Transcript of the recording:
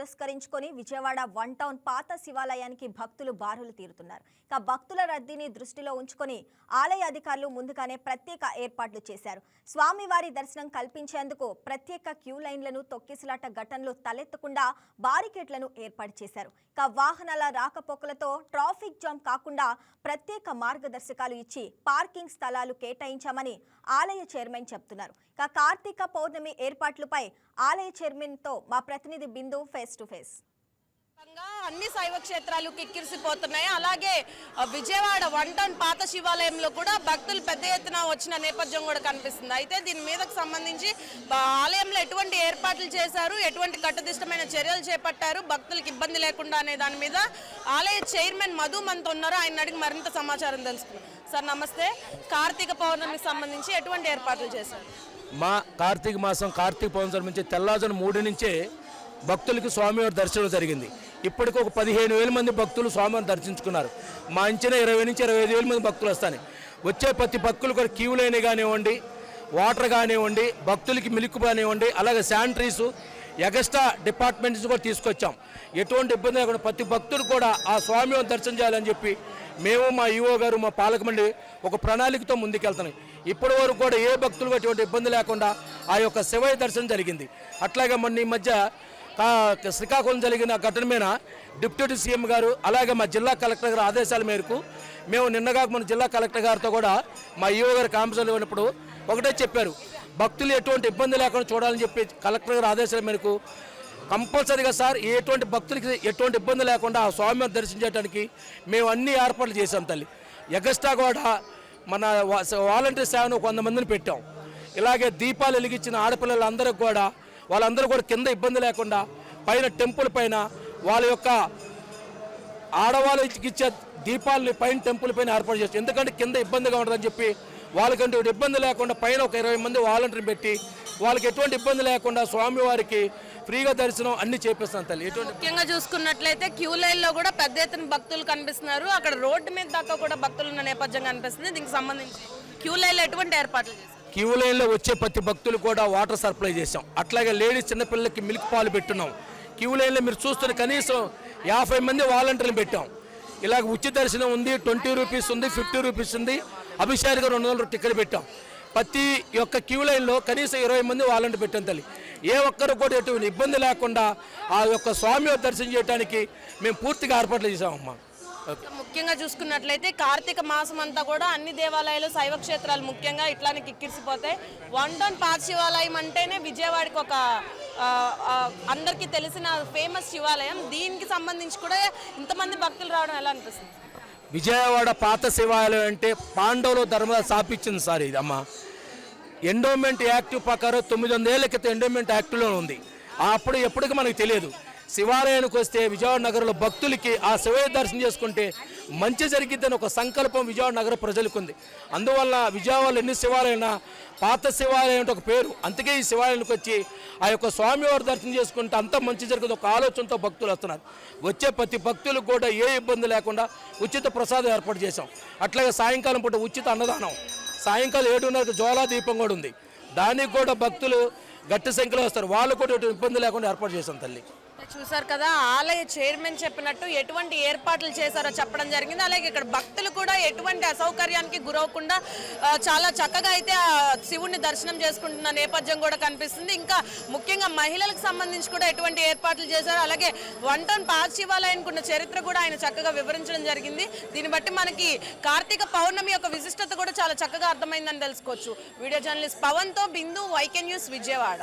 పురస్కరించుకొని Vijayawada one town పాత శివాలయానికి భక్తులు బారులు తీరుతున్నారు. ఇక భక్తుల రద్దీని దృష్టిలో ఉంచుకొని ఆలయ అధికారులు ముందుగానే ప్రత్యేక ఏర్పాట్లు చేశారు. స్వామివారి దర్శనం కల్పించేందుకు ప్రత్యేక క్యూ లైన్లను తొక్కిసలాట ఘటనలు తలెత్తకుండా బారికేట్లను ఏర్పాటు చేశారు. ఇక వాహనాల రాకపోకలతో ట్రాఫిక్ జామ్ కాకుండా ప్రత్యేక మార్గదర్శకాలు ఇచ్చి పార్కింగ్ స్థలాలు కేటాయించామని ఆలయ చైర్మన్ చెప్తున్నారు. ఇక కార్తీక పౌర్ణమి ఏర్పాట్లపై ఆలయ చైర్మన్తో మా ప్రతినిధి బిందు ఫేస్ టు ఫేస్ అన్ని శైవ క్షేత్రాలు కిక్కిరిసిపోతున్నాయి. అలాగే ఆ, విజయవాడ వన్ టౌన్ పాత శివాలయంలో కూడా భక్తులు పెద్ద ఎత్తున వచ్చిన నేపథ్యం కూడా కనిపిస్తుంది. అయితే దీని మీదకు సంబంధించి ఆలయంలో ఎటువంటి ఏర్పాట్లు చేశారు? ఎటువంటి కట్టుదిష్టమైన చర్యలు చేపట్టారు? భక్తులకు ఇబ్బంది లేకుండా అనే దాని మీద ఆలయ చైర్మన్ మధు మనతో ఉన్నారు. ఆయన అడిగి మరింత సమాచారం తెలుసుకుందాం. సార్ నమస్తే. కార్తీక పౌర్ణమికి సంబంధించి ఎటువంటి ఏర్పాట్లు చేశారు? మా కార్తీక మాసం కార్తీక పౌర్ణమి నుంచి తెల్లారుజాము మూడు నుంచే భక్తులకి స్వామివారి దర్శనం జరిగింది. ఇప్పటికి ఒక పదిహేను వేల మంది భక్తులు స్వామివారిని దర్శించుకున్నారు. మా అంచనా ఇరవై నుంచి ఇరవై ఐదు వేల మంది భక్తులు వస్తాయి వచ్చే ప్రతి భక్తులు కూడా క్యూలైన కానివ్వండి వాటర్ కానివ్వండి భక్తులకి మిల్క్ కానివ్వండి అలాగే శానిటరీస్ ఎగస్ట్రా డిపార్ట్మెంట్స్ కూడా తీసుకొచ్చాం. ఎటువంటి ఇబ్బంది లేకుండా ప్రతి భక్తుడు కూడా ఆ స్వామివారిని దర్శనం చేయాలని చెప్పి మేము మా ఈఓ గారు మా పాలక మండలి ఒక ప్రణాళికతో ముందుకెళ్తున్నాం. ఇప్పటి వరకు కూడా ఏ భక్తులు ఎటువంటి ఇబ్బంది లేకుండా ఆ యొక్క శివయ దర్శనం జరిగింది. అట్లాగే మొన్న ఈ మధ్య శ్రీకాకుళం జరిగిన ఘటన మీద డిప్యూటీ సీఎం గారు అలాగే మా జిల్లా కలెక్టర్ గారి ఆదేశాల మేరకు మేము నిన్నగా మన జిల్లా కలెక్టర్ గారితో కూడా మా ఈఓ గారి కాంపసలు ఉన్నప్పుడు ఒకటే చెప్పారు. భక్తులు ఎటువంటి ఇబ్బంది లేకుండా చూడాలని చెప్పి కలెక్టర్ గారి ఆదేశాల మేరకు కంపల్సరీగా సార్ ఎటువంటి భక్తులకి ఎటువంటి ఇబ్బంది లేకుండా ఆ స్వామివారిని దర్శించడానికి మేము అన్ని ఏర్పాట్లు చేశాం తల్లి. ఎగస్ట్రా కూడా మన వాలంటీర్ సేవను కొంతమందిని పెట్టాం. ఇలాగే దీపాలు వెలిగించిన ఆడపిల్లలందరికీ కూడా వాళ్ళందరూ కూడా కింద ఇబ్బంది లేకుండా పైన టెంపుల్ పైన వాళ్ళ యొక్క ఆడవాళ్ళకి ఇచ్చే దీపాలని పైన టెంపుల్ పైన ఏర్పాటు చేస్తాం ఎందుకంటే కింద ఇబ్బందిగా ఉంటుందని చెప్పి వాళ్ళకంటే ఇబ్బంది లేకుండా పైన ఒక ఇరవై మంది వాలంటీర్ పెట్టి వాళ్ళకి ఎటువంటి ఇబ్బంది లేకుండా స్వామివారికి ఫ్రీగా దర్శనం అన్ని చేపిస్తాను తల్లి. ఎటువంటి ముఖ్యంగా చూసుకున్నట్లయితే క్యూ లైన్లో కూడా పెద్ద ఎత్తున భక్తులు కనిపిస్తున్నారు. అక్కడ రోడ్డు మీద దాకా కూడా భక్తులు ఉన్న నేపథ్యం కనిపిస్తుంది. దీనికి సంబంధించి క్యూ లైన్లో ఎటువంటి ఏర్పాట్లు చేస్తారు? క్యూ లైన్లో వచ్చే ప్రతి భక్తులు కూడా వాటర్ సప్లై చేసాం అట్లాగే లేడీస్ చిన్నపిల్లలకి మిల్క్ పాలు పెట్టున్నాం. క్యూ లైన్లో మీరు చూస్తున్న కనీసం యాభై మంది వాలంటీర్లు పెట్టాం. ఇలాగ ఉచిత దర్శనం ఉంది ట్వంటీ రూపీస్ ఉంది ఫిఫ్టీ రూపీస్ ఉంది. అభిషేకగా రెండు వందల టిక్కెట్ పెట్టాం. ప్రతి యొక్క క్యూ లైన్లో కనీసం ఇరవై మంది వాలంటీర్ పెట్టాం తల్లి. ఏ ఒక్కరు కూడా ఎటువంటి ఇబ్బంది లేకుండా ఆ యొక్క స్వామి దర్శనం చేయడానికి మేము పూర్తిగా ఏర్పాట్లు చేసామమ్మా ముఖ్యంగా చూసుకున్నట్లయితే కార్తీక మాసం అంతా కూడా అన్ని దేవాలయాలు శైవ క్షేత్రాలు ముఖ్యంగా ఇట్లానే కిక్కిరిసిపోతాయి. వన్ టౌన్ పాత శివాలయం అంటేనే విజయవాడకి ఒక అందరికీ తెలిసిన ఫేమస్ శివాలయం. దీనికి సంబంధించి కూడా ఇంతమంది భక్తులు రావడం ఎలా అనిపిస్తుంది? విజయవాడ పాత శివాలయం అంటే పాండవులు ధర్మ స్థాపించింది సార్ ఇది అమ్మ. ఎండోమెంట్ యాక్ట్ ప్రకారం తొమ్మిది వందేళ్ళ క్రితం ఎండోమెంట్ యాక్ట్లో ఉంది. అప్పుడు ఎప్పటికీ మనకు తెలియదు. శివాలయానికి వస్తే విజయవాడ నగరంలో భక్తులకి ఆ శివయ దర్శనం చేసుకుంటే మంచి జరిగిద్దని ఒక సంకల్పం విజయవాడ నగర ప్రజలకు ఉంది అందువల్ల విజయవాడలో ఎన్ని శివాలయాలైనా పాత శివాలయం అంటే ఒక పేరు. అందుకే ఈ శివాలయానికి వచ్చి ఆ యొక్క స్వామివారి దర్శనం చేసుకుంటే అంత మంచి జరుగుతుంది ఒక ఆలోచనతో భక్తులు వస్తున్నారు. వచ్చే ప్రతి భక్తులకు కూడా ఏ ఇబ్బంది లేకుండా ఉచిత ప్రసాదం ఏర్పాటు చేశాం. అట్లాగే సాయంకాలం పూట ఉచిత అన్నదానం. సాయంకాలం ఏడున్నరకు జ్వాలా దీపం కూడా ఉంది. దానికి కూడా భక్తులు గట్టి సంఖ్యలో వస్తారు. వాళ్ళు కూడా ఎటువంటి ఇబ్బంది లేకుండా ఏర్పాటు చేశాం తల్లి. చూసారు కదా ఆలయ చైర్మన్ చెప్పినట్టు ఎటువంటి ఏర్పాట్లు చేశారో చెప్పడం జరిగింది. అలాగే ఇక్కడ భక్తులు కూడా ఎటువంటి అసౌకర్యానికి గురవకుండా చాలా చక్కగా అయితే ఆ శివుణ్ణి దర్శనం చేసుకుంటున్న నేపథ్యం కూడా కనిపిస్తుంది. ఇంకా ముఖ్యంగా మహిళలకు సంబంధించి కూడా ఎటువంటి ఏర్పాట్లు చేశారో. అలాగే వన్ టౌన్ పాత శివాలయానికి ఉన్న చరిత్ర కూడా ఆయన చక్కగా వివరించడం జరిగింది. దీన్ని బట్టి మనకి కార్తీక పౌర్ణమి యొక్క విశిష్టత కూడా చాలా చక్కగా అర్థమైందని తెలుసుకోవచ్చు. వీడియో జర్నలిస్ట్ పవన్తో బిందు వైకెన్ న్యూస్ విజయవాడ.